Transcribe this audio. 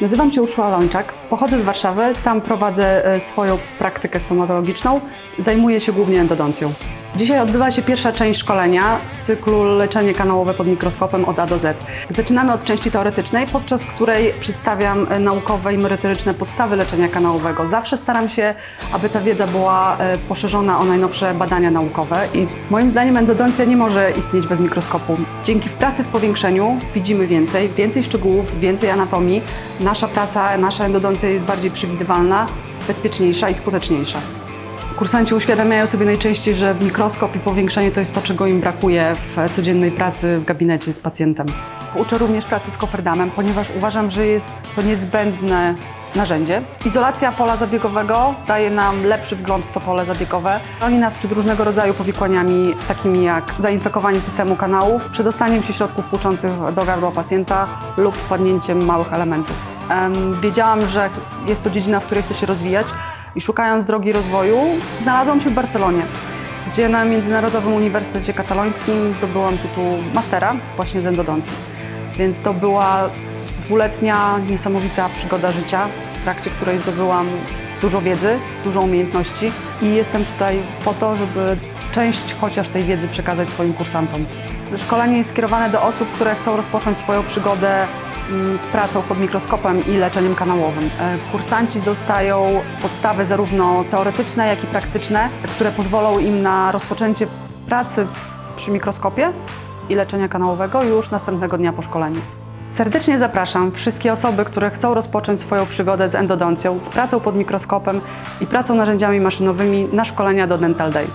Nazywam się Urszula Lończak, pochodzę z Warszawy, tam prowadzę e, swoją praktykę stomatologiczną, zajmuję się głównie endodoncją. Dzisiaj odbywa się pierwsza część szkolenia z cyklu Leczenie kanałowe pod mikroskopem od A do Z. Zaczynamy od części teoretycznej, podczas której przedstawiam naukowe i merytoryczne podstawy leczenia kanałowego. Zawsze staram się, aby ta wiedza była e, poszerzona o najnowsze badania naukowe i moim zdaniem endodoncja nie może istnieć bez mikroskopu. Dzięki pracy w powiększeniu widzimy więcej, więcej szczegółów, więcej anatomii. Nasza praca, nasza endodoncja jest bardziej przewidywalna, bezpieczniejsza i skuteczniejsza. Kursanci uświadamiają sobie najczęściej, że mikroskop i powiększenie to jest to, czego im brakuje w codziennej pracy w gabinecie z pacjentem. Uczę również pracy z koferdamem, ponieważ uważam, że jest to niezbędne narzędzie. Izolacja pola zabiegowego daje nam lepszy wgląd w to pole zabiegowe. Chroni nas przed różnego rodzaju powikłaniami, takimi jak zainfekowanie systemu kanałów, przedostaniem się środków płuczących do gardła pacjenta lub wpadnięciem małych elementów. Em, Wiedziałam, że jest to dziedzina, w której chcę się rozwijać i szukając drogi rozwoju, znalazłam się w Barcelonie, gdzie na Międzynarodowym Uniwersytecie Katalońskim zdobyłam tytuł mastera właśnie z endodoncji. Więc to była dwuletnia, niesamowita przygoda życia, w trakcie której zdobyłam dużo wiedzy, dużo umiejętności i jestem tutaj po to, żeby część chociaż tej wiedzy przekazać swoim kursantom. Szkolenie jest skierowane do osób, które chcą rozpocząć swoją przygodę z pracą pod mikroskopem i leczeniem kanałowym. E, Kursanci dostają podstawy zarówno teoretyczne, jak i praktyczne, które pozwolą im na rozpoczęcie pracy przy mikroskopie i leczenia kanałowego już następnego dnia po szkoleniu. Serdecznie zapraszam wszystkie osoby, które chcą rozpocząć swoją przygodę z endodoncją, z pracą pod mikroskopem i pracą narzędziami maszynowymi na szkolenia do Dental Day.